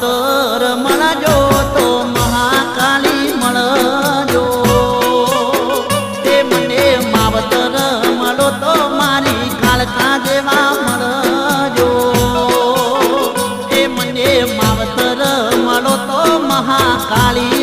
અવસર મળજો તો મહાકાલી મળજો. તે મને માવતર મળો તો મારી કાળકા જેવા મળજો. તે મને માવતર મળો તો મહાકાળી